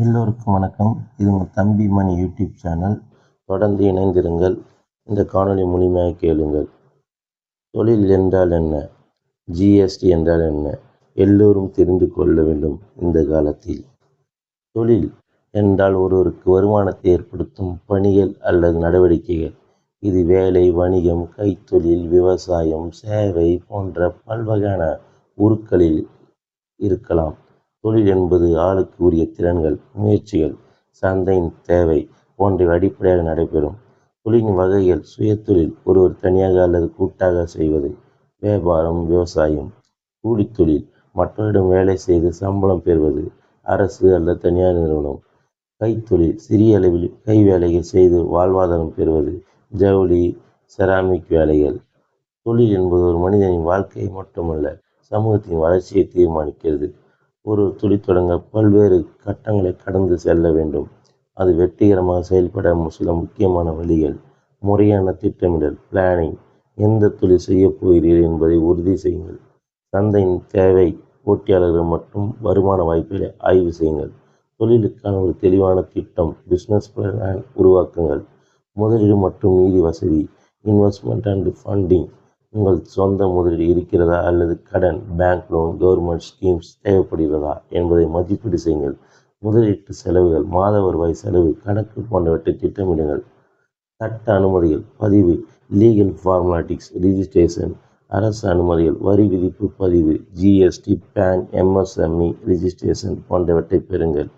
எல்லோருக்கும் வணக்கம். இது உங்கள் தம்பி மணி யூடியூப் சேனல். தொடர்ந்து இணைந்திருங்கள். இந்த காணொளி முழுமையாக கேளுங்கள். தொழில் என்றால் என்ன? ஜிஎஸ்டி என்றால் என்ன? எல்லோரும் தெரிந்து கொள்ள வேண்டும் இந்த காலத்தில். தொழில் என்றால் ஒருவருக்கு வருமானத்தை ஏற்படுத்தும் பணிகள் அல்லது நடவடிக்கைகள். இது வேலை வணிகம் கைத்தொழில் விவசாயம் சேவை போன்ற பல்வகையான உருக்களில் இருக்கலாம். தொழில் என்பது ஆளுக்கு உரிய திறன்கள் முயற்சிகள் சந்தையின் தேவை போன்றவை அடிப்படையாக நடைபெறும். தொழிலின் வகைகள் சுயத்தொழில் ஒருவர் தனியாக அல்லது கூட்டாக செய்வது வியாபாரம் விவசாயம் கூலித்தொழில் மற்றவரிடம் வேலை செய்து சம்பளம் பெறுவது அரசு அல்லது தனியார் நிறுவனம் கைத்தொழில் சிறிய அளவில் கை வேலைகள் செய்து வாழ்வாதாரம் பெறுவது ஜவுளி செராமிக் வேலைகள். தொழில் என்பது ஒரு மனிதனின் வாழ்க்கையை மட்டுமல்ல சமூகத்தின் வளர்ச்சியை தீர்மானிக்கிறது. ஒரு தொழில் தொடங்க பல்வேறு கட்டங்களை கடந்து செல்ல வேண்டும். அது வெற்றிகரமாக செயல்பட சில முக்கியமான வழிகள். முறையான திட்டமிடல் பிளானிங் எந்த தொழில் செய்யப் போகிறீர்கள் என்பதை உறுதி செய்யுங்கள். சந்தையின் தேவை போட்டியாளர்கள் மற்றும் வருமான வாய்ப்புகளை ஆய்வு செய்யுங்கள். தொழிலுக்கான ஒரு தெளிவான திட்டம் பிஸ்னஸ் பிளான் உருவாக்குங்கள். முதலீடு மற்றும் நிதி வசதி இன்வெஸ்ட்மெண்ட் அண்ட் ஃபண்டிங் உங்கள் சொந்த முதலீடு இருக்கிறதா அல்லது கடன் பேங்க் லோன் கவர்மெண்ட் ஸ்கீம்ஸ் தேவைப்படுகிறதா என்பதை மதிப்பீடு செய்யுங்கள். முதலீட்டு செலவுகள் மாத வருவாய் செலவு கணக்கு போன்றவற்றை திட்டமிடுங்கள். சட்ட அனுமதிகள் பதிவு லீகல் ஃபார்மாலிட்டிக்ஸ் ரிஜிஸ்ட்ரேஷன் அரசு அனுமதிகள் வரி விதிப்பு பதிவு ஜிஎஸ்டி பேன் எம்எஸ்எம்இ ரிஜிஸ்ட்ரேஷன் போன்றவற்றை பெறுங்கள்.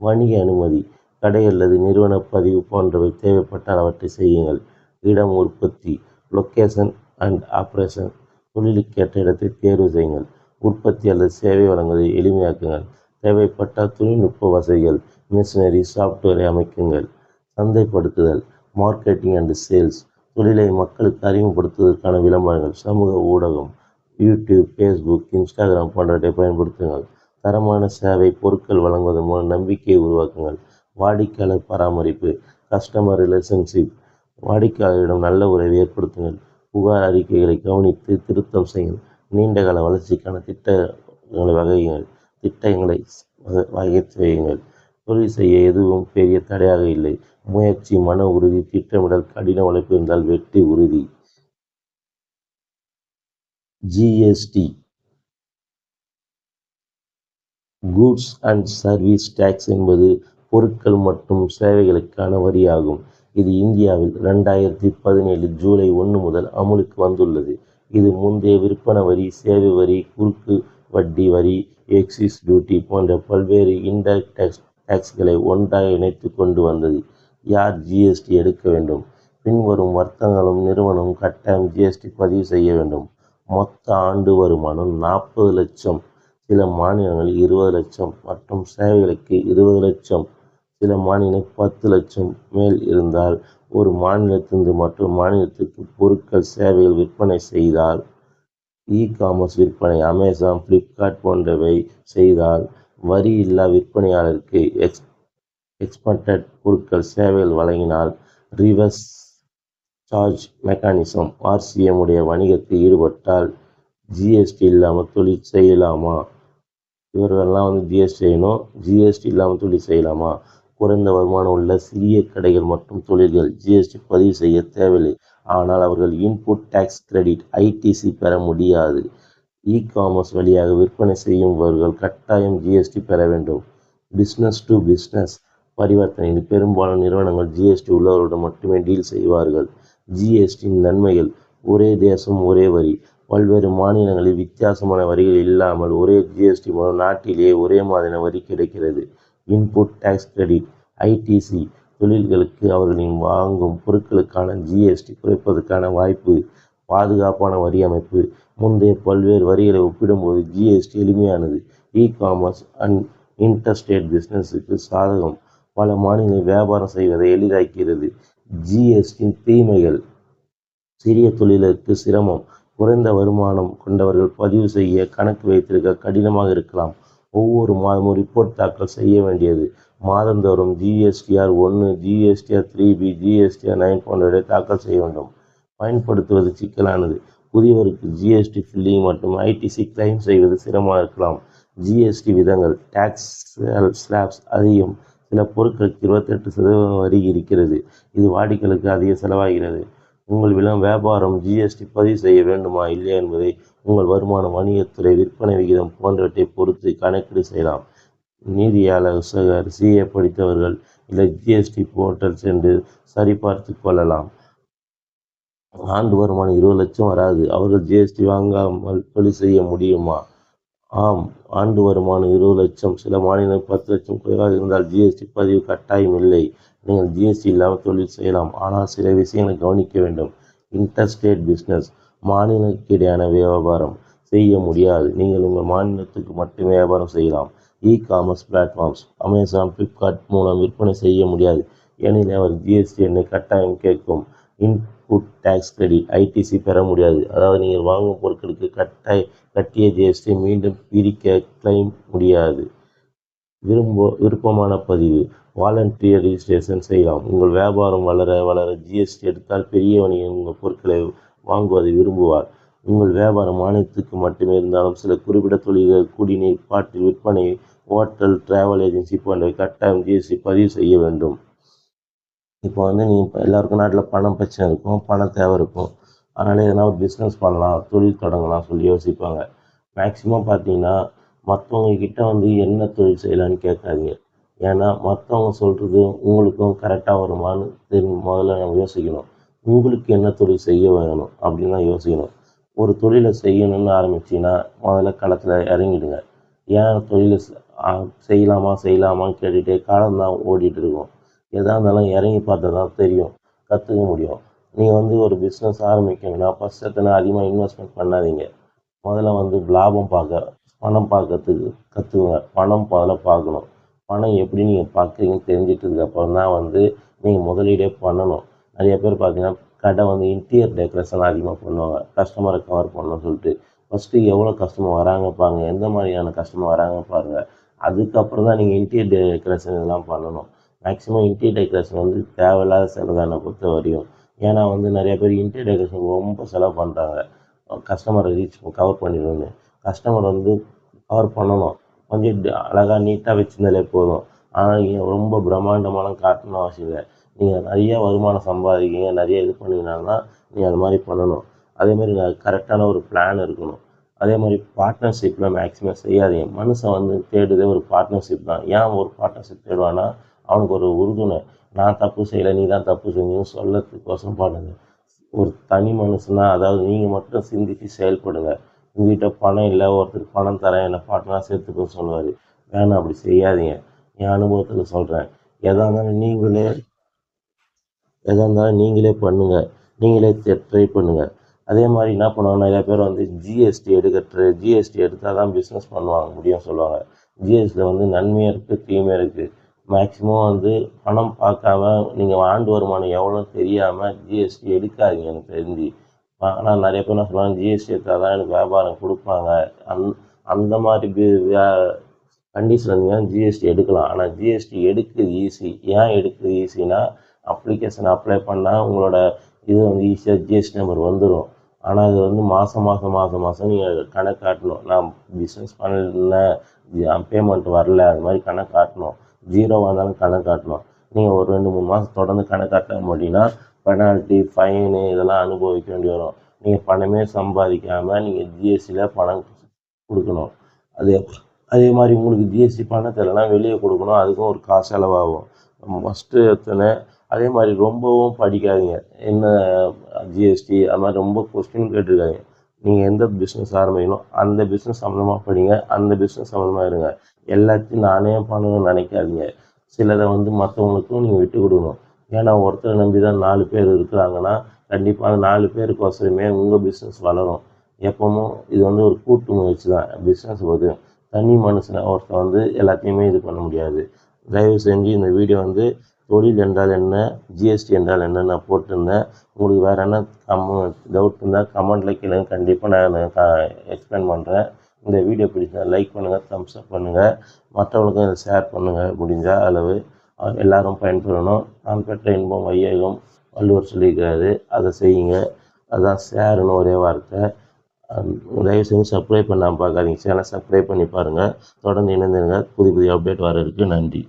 வணிக அனுமதி கடை அல்லது நிறுவன பதிவு போன்றவை தேவைப்பட்டால் அவற்றை செய்யுங்கள். இடம் உற்பத்தி லொக்கேஷன் அண்ட் ஆப்ரேஷன் தொழிலுக்கேற்ற இடத்தை தேர்வு செய்யுங்கள். உற்பத்தி அல்லது சேவை வழங்குவதை எளிமையாக்குங்கள். தேவைப்பட்டால் தொழில்நுட்ப வசதிகள் மிஷினரி சாஃப்ட்வேரை அமைக்குங்கள். சந்தைப்படுத்துதல் மார்க்கெட்டிங் அண்ட் சேல்ஸ் தொழிலை மக்களுக்கு அறிமுகப்படுத்துவதற்கான விளம்பரங்கள் சமூக ஊடகம் யூடியூப் ஃபேஸ்புக் இன்ஸ்டாகிராம் போன்றவற்றை பயன்படுத்துங்கள். தரமான சேவை பொருட்கள் வழங்குவதன் மூலம் நம்பிக்கையை உருவாக்குங்கள். வாடிக்கையாளர் பராமரிப்பு கஸ்டமர் ரிலேஷன்ஷிப் வாடிக்கையாளரிடம் நல்ல உறவை ஏற்படுத்துங்கள். புகார் அறிக்கைகளை கவனித்து திருத்தம் செய்யுங்கள். நீண்டகால வளர்ச்சிக்கான திட்டங்களை வகையுங்கள். திட்டங்களை வகை செய்யுங்கள் தொழில் செய்ய எதுவும் பெரிய தடையாக இல்லை. முயற்சி மன உறுதி திட்டமிடல் கடின உழைப்பு இருந்தால் வெற்றி உறுதி. GST goods and service tax என்பது பொருட்கள் மற்றும் சேவைகளுக்கான வரியாகும். இது இந்தியாவில் ரெண்டாயிரத்தி பதினேழு ஜூலை ஒன்று முதல் அமுலுக்கு வந்துள்ளது. இது முந்தைய விற்பனை வரி சேவை வரி குறுக்கு வட்டி வரி எக்ஸிஸ் டியூட்டி போன்ற பல்வேறு இன்டைரக்ட் டேக்ஸ் டேக்ஸ்களை ஒன்றாக இணைத்து கொண்டு வந்தது. யார் ஜிஎஸ்டி எடுக்க வேண்டும்? பின்வரும் வர்த்தகங்களும் நிறுவனமும் கட்டாயம் ஜிஎஸ்டி பதிவு செய்ய வேண்டும். மொத்த ஆண்டு வருமானம் நாற்பது லட்சம். சில மாநிலங்களில் இருபது லட்சம் மற்றும் சேவைகளுக்கு இருபது லட்சம். சில மாநிலம் பத்து லட்சம் மேல் இருந்தால் ஒரு மாநிலத்திலிருந்து மற்றொரு மாநிலத்துக்கு பொருட்கள் சேவைகள் விற்பனை செய்தால் இ காமர்ஸ் விற்பனை அமேசான் ஃப்ளிப்கார்ட் போன்றவை செய்தால் வரி இல்லா விற்பனையாளருக்கு எக்ஸ் எக்ஸ்பர்டட் பொருட்கள் சேவைகள் வழங்கினால் ரிவர்ஸ் சார்ஜ் மெக்கானிசம் ஆர்சிஎம் உடைய வணிகத்தில் ஈடுபட்டால் ஜிஎஸ்டி இல்லாமல் தொழில் செய்யலாமா? இவர்களெல்லாம் வந்து ஜிஎஸ்டி செய்யணும் ஜிஎஸ்டி இல்லாமல் தொழில் செய்யலாமா? குறைந்த வருமானம் உள்ள சிறிய கடைகள் மற்றும் தொழில்கள் ஜிஎஸ்டி பதிவு செய்ய தேவையில்லை. ஆனால் அவர்கள் இன்புட் டேக்ஸ் கிரெடிட் ஐடிசி பெற முடியாது. இ காமர்ஸ் வழியாக விற்பனை செய்யும்பவர்கள் கட்டாயம் ஜிஎஸ்டி பெற வேண்டும். பிஸ்னஸ் டு பிஸ்னஸ் பரிவர்த்தனையில் பெரும்பாலான நிறுவனங்கள் ஜிஎஸ்டி உள்ளவர்களுடன் மட்டுமே டீல் செய்வார்கள். ஜிஎஸ்டியின் நன்மைகள் ஒரே தேசம் ஒரே வரி. பல்வேறு மாநிலங்களில் வித்தியாசமான வரிகள் இல்லாமல் ஒரே ஜிஎஸ்டி மூலம் நாட்டிலேயே ஒரே மாதிரியான வரி கிடைக்கிறது. இன்புட் டேக்ஸ் கிரெடிட் ஐடிசி தொழில்களுக்கு அவர்களின் வாங்கும் பொருட்களுக்கான ஜிஎஸ்டி குறைப்பதற்கான வாய்ப்பு பாதுகாப்பான வரி அமைப்பு. முந்தைய பல்வேறு வரிகளை ஒப்பிடும்போது ஜிஎஸ்டி எளிமையானது. இ காமர்ஸ் அண்ட் இன்டர்ஸ்டேட் பிஸ்னஸுக்கு சாதகம். பல மாநிலங்களில் வியாபாரம் செய்வதை எளிதாக்கிறது. ஜிஎஸ்டியின் தீமைகள். சிறிய தொழிலுக்கு சிரமம். குறைந்த வருமானம் கொண்டவர்கள் பதிவு செய்ய கணக்கு வைத்திருக்க கடினமாக இருக்கலாம். ஒவ்வொரு மாதமும் ரிப்போர்ட் தாக்கல் செய்ய வேண்டியது. மாதந்தோறும் ஜிஎஸ்டிஆர் ஒன்று GSTR three B GSTR nine போன்றவற்றை தாக்கல் செய்ய வேண்டும். பயன்படுத்துவது சிக்கலானது. புதியவருக்கு ஜிஎஸ்டி ஃபில்லிங் மற்றும் ஐடிசி கிளைம் செய்வது சிரமமாக இருக்கலாம். ஜிஎஸ்டி விதங்கள் டேக்ஸ் ஸ்லாப்ஸ் அதிகம். சில பொருட்களுக்கு இருபத்தெட்டு சதவீதம் வரி இருக்கிறது. இது வாடிக்கைகளுக்கு அதிக செலவாகிறது. உங்கள் விளம் வியாபாரம் ஜிஎஸ்டி பதிவு செய்ய வேண்டுமா இல்லையா என்பதை உங்கள் வருமானம் வணிகத்துறை விற்பனை விகிதம் போன்றவற்றை பொறுத்து கணக்கீடு செய்யலாம். நீதியாளர் சிஏ படித்தவர்கள் இல்லை ஜிஎஸ்டி போர்ட்டல் சென்று சரிபார்த்து கொள்ளலாம். ஆண்டு வருமானம் இருபது லட்சம் வராது. அவர்கள் ஜிஎஸ்டி வாங்காமல் தொழில் செய்ய முடியுமா? ஆம் ஆண்டு வருமானம் இருபது லட்சம். சில மாநிலம் பத்து லட்சம் குறைவாக இருந்தால் ஜிஎஸ்டி பதிவு கட்டாயம் இல்லை. நீங்கள் ஜிஎஸ்டி இல்லாமல் தொழில் செய்யலாம். ஆனால் சில விஷயங்களை கவனிக்க வேண்டும். இன்டர்ஸ்டேட் பிஸ்னஸ் மாநிலங்களுக்கு இடையான வியாபாரம் செய்ய முடியாது. நீங்கள் உங்கள் மாநிலத்துக்கு மட்டுமே வியாபாரம் செய்யலாம். E commerce platforms Amazon Flipkart மூலம் விற்பனை செய்ய முடியாது. ஏனெனில் அவர் ஜிஎஸ்டி எண்ணை கட்டாயம் கேட்கும். இன்புட் டேக்ஸ் கிரெடிட் ஐடிசி பெற முடியாது. அதாவது நீங்கள் வாங்கும் பொருட்களுக்கு கட்டாய கட்டிய ஜிஎஸ்டி மீண்டும் பிரிக்க கிளைம் முடியாது. விரும்ப விருப்பமான பதிவு வாலண்டியர் ரிஜிஸ்ட்ரேஷன் செய்யலாம். உங்கள் வியாபாரம் வளர வளர ஜிஎஸ்டி எடுத்தால் பெரிய வணிகம் உங்கள் பொருட்களை வாங்குவதை விரும்புவார். உங்கள் வியாபாரம் மானியத்துக்கு மட்டுமே இருந்தாலும் சில குறிப்பிட்ட தொழில்கள் குடிநீர் பாட்டில் விற்பனை ஹோட்டல் டிராவல் ஏஜென்சி போன்றவை கட்டாயம் ஜிஎஸ்டி பதிவு செய்ய வேண்டும். இப்போ வந்து நீங்கள் எல்லாருக்கும் நாட்டில் பணம் பிரச்சனை இருக்கும் பணம் தேவை இருக்கும். அதனால் எதனா ஒரு பிஸ்னஸ் பண்ணலாம் தொழில் தொடங்கலாம் சொல்லி யோசிப்பாங்க. மேக்ஸிமம் பார்த்தீங்கன்னா மற்றவங்க கிட்ட வந்து என்ன தொழில் செய்யலான்னு கேட்காதீங்க. ஏன்னா மற்றவங்க சொல்கிறது உங்களுக்கும் கரெக்டாக வருமானு தெரியும் முதல்ல நம்ம யோசிக்கணும். உங்களுக்கு என்ன தொழில் செய்ய வேணும் அப்படின்னு தான் யோசிக்கணும். ஒரு தொழிலை செய்யணும்னு ஆரம்பிச்சிங்கன்னா முதல்ல களத்தில் இறங்கிடுங்க. ஏன் தொழிலை செய்யலாமா செய்யலாமான்னு கேட்டுகிட்டே காலம் தான் ஓடிட்டு இருக்கும். எதாக இருந்தாலும் இறங்கி பார்த்தா தான் தெரியும் கற்றுக்க முடியும். நீங்கள் வந்து ஒரு பிஸ்னஸ் ஆரம்பிக்கணும்னா ஃபஸ்ட் எத்தனை அதிகமாக இன்வெஸ்ட்மெண்ட் பண்ணாதீங்க. முதல்ல வந்து லாபம் பார்க்க பணம் பார்க்கறதுக்கு கற்றுக்குங்க பணம் முதல்ல பார்க்கணும். பணம் எப்படி நீங்கள் பார்க்குறீங்கன்னு தெரிஞ்சிட்டதுக்கப்புறம் தான் வந்து நீங்கள் முதலீடே பண்ணணும். நிறைய பேர் பார்த்தீங்கன்னா கடை வந்து இன்டீரியர் டெக்கரேஷன் அதிகமாக பண்ணுவாங்க. கஸ்டமரை கவர் பண்ணணும்னு சொல்லிட்டு. ஃபஸ்ட்டு எவ்வளோ கஸ்டமர் வராங்க பாருங்க. எந்த மாதிரியான கஸ்டமர் வராங்க பாருங்கள் அதுக்கப்புறம் தான் நீங்கள் இன்டீரியர் டெக்கரேஷன் இதெல்லாம் பண்ணணும். மேக்ஸிமம் இன்டீரியர் டெக்கரேஷன் வந்து தேவையில்லாத செலவு பொறுத்த வரையும். ஏன்னா வந்து நிறைய பேர் இன்டீரியர் டெக்கரேஷன் ரொம்ப செலவு பண்ணுறாங்க கஸ்டமரை ரீச் கவர் பண்ணிடணும்னு. கஸ்டமர் வந்து கவர் பண்ணணும். கொஞ்சம் அழகாக நீட்டாக வச்சுருந்தாலே போதும். ஆனால் ரொம்ப பிரம்மாண்டமாலாம் காட்டணும் அவசியம் இல்லை. நீங்கள் நிறைய வருமானம் சம்பாதிக்கிங்க நிறைய இது பண்ணீங்கன்னா நீங்கள் அது மாதிரி பண்ணணும். அதேமாதிரி கரெக்டான ஒரு பிளான் இருக்கணும். அதே மாதிரி பார்ட்னர்ஷிப்பில் மேக்ஸிமம் செய்யாதீங்க. மனுஷன் வந்து தேடுதே ஒரு பார்ட்னர்ஷிப் தான். ஏன் ஒரு பார்ட்னர்ஷிப் தேடுவான்னா அவனுக்கு ஒரு உறுதுணை. நான் தப்பு செய்யலை நீ தான் தப்பு செஞ்சுன்னு சொல்லத்துக்கோசம் பண்ணுங்க. ஒரு தனி மனுஷனா அதாவது நீங்கள் மட்டும் சிந்தித்து செயல்படுங்க. உங்ககிட்ட பணம் இல்லை ஒருத்தர் பணம் தரேன் என்னை பார்ட்னராக சேர்த்துக்கோ சொல்லுவார். வேணாம் அப்படி செய்யாதீங்க. என் அனுபவத்தில் சொல்கிறேன் எதாக இருந்தாலும் நீங்களே எதாக இருந்தாலும் நீங்களே பண்ணுங்கள் நீங்களே ட்ரை பண்ணுங்கள் அதே மாதிரி என்ன பண்ணுவாங்க நிறையா பேர் வந்து ஜிஎஸ்டி எடுக்கிற ஜிஎஸ்டி எடுத்தால் தான் பிஸ்னஸ் பண்ணுவாங்க முடியும் சொல்லுவாங்க. ஜிஎஸ்டியில் வந்து நன்மையும் இருக்குது தீமையும் இருக்குது மேக்ஸிமம் வந்து பணம் பார்க்காம நீங்கள் ஆண்டு வருமானம் எவ்வளோன்னு தெரியாமல் ஜிஎஸ்டி எடுக்காதீங்க எனக்கு தெரிஞ்சு. ஆனால் நிறைய பேர் என்ன சொல்லுவாங்க ஜிஎஸ்டி எடுத்தால் தான் எனக்கு வியாபாரம் கொடுப்பாங்க. அந் அந்த மாதிரி கண்டிஷன் நீங்கள் ஜிஎஸ்டி எடுக்கலாம். ஆனால் ஜிஎஸ்டி எடுக்குது ஈஸி ஏன் எடுக்குது ஈஸினா அப்ளிகேஷன் அப்ளை பண்ணால் உங்களோட இது வந்து ஈஸியாக ஜிஎஸ்டி நம்பர் வந்துடும் ஆனால் அது வந்து மாதம் மாதம் மாதம் மாதம் நீங்கள் கணக்கு காட்டணும். நான் பிஸ்னஸ் பண்ணல பேமெண்ட் வரல அது மாதிரி கணக்கு காட்டணும். ஜீரோவாக இருந்தாலும் கணக்கு காட்டணும். நீங்கள் ஒரு ரெண்டு மூணு மாதம் தொடர்ந்து கணக்கு காட்ட முடியும்னா பெனால்ட்டி ஃபைனு இதெல்லாம் அனுபவிக்க வேண்டி வரும். நீங்கள் பணமே சம்பாதிக்காமல் நீங்கள் ஜிஎஸ்டியில் பணம் கொடுக்கணும். அதே அதே மாதிரி உங்களுக்கு ஜிஎஸ்டி பணத்தை இல்லைனா வெளியே கொடுக்கணும். அதுக்கும் ஒரு காசு செலவாகும். ஃபஸ்ட்டு எத்தனை அதே மாதிரி ரொம்பவும் படிக்காதீங்க. என்ன ஜிஎஸ்டி அது மாதிரி ரொம்ப கொஸ்டின் கேட்டிருக்காங்க நீங்கள் எந்த பிஸ்னஸ் ஆரம்பிக்கணும் அந்த பிஸ்னஸ் சம்மந்தமாக படிங்க அந்த பிஸ்னஸ் சம்மந்தமாக இருங்க. எல்லாத்தையும் நானே பண்ணணும்னு நினைக்காதீங்க. சிலதை வந்து மற்றவங்களுக்கும் நீங்கள் விட்டு கொடுக்கணும். ஏன்னா ஒருத்தரை நம்பி தான் நாலு பேர் இருக்கிறாங்கன்னா கண்டிப்பாக அந்த நாலு பேருக்கோசரமே உங்கள் பிஸ்னஸ் வளரும். எப்பவும் இது வந்து ஒரு கூட்டு முயற்சி தான். பிஸ்னஸ் போது தனி மனுஷனை ஒருத்தர் வந்து எல்லாத்தையுமே இது பண்ண முடியாது. தயவு செஞ்சு இந்த வீடியோ வந்து தொழில் என்றால் என்ன? ஜிஎஸ்டி என்றால் என்ன? நான் போட்டிருந்தேன். உங்களுக்கு வேறு என்ன கம் டவுட் இருந்தால் கமெண்ட்டில் கேளுங்க. கண்டிப்பாக நான் எக்ஸ்பிளைன் பண்ணுறேன் இந்த வீடியோ பிடிச்சா லைக் பண்ணுங்கள் தம்ஸ் அப் பண்ணுங்கள் மற்றவங்களுக்கும் இதை ஷேர் பண்ணுங்கள் முடிஞ்ச அளவு. எல்லாரும் பயன்பெறணும். நான் பெற்ற இன்பம் வையகம் வள்ளுவர் சொல்லியிருக்காரு. அதை செய்யுங்க. அதான் ஷேர்னு ஒரே வார்த்தை. தயவு செஞ்சு சப்ஸ்கிரைப் பண்ணாமல் பார்க்காதீங்க. சேனல் சப்ஸ்கிரைப் பண்ணி பாருங்கள் தொடர்ந்து இணைந்துருங்க. புது புதிய அப்டேட் வர இருக்குது நன்றி.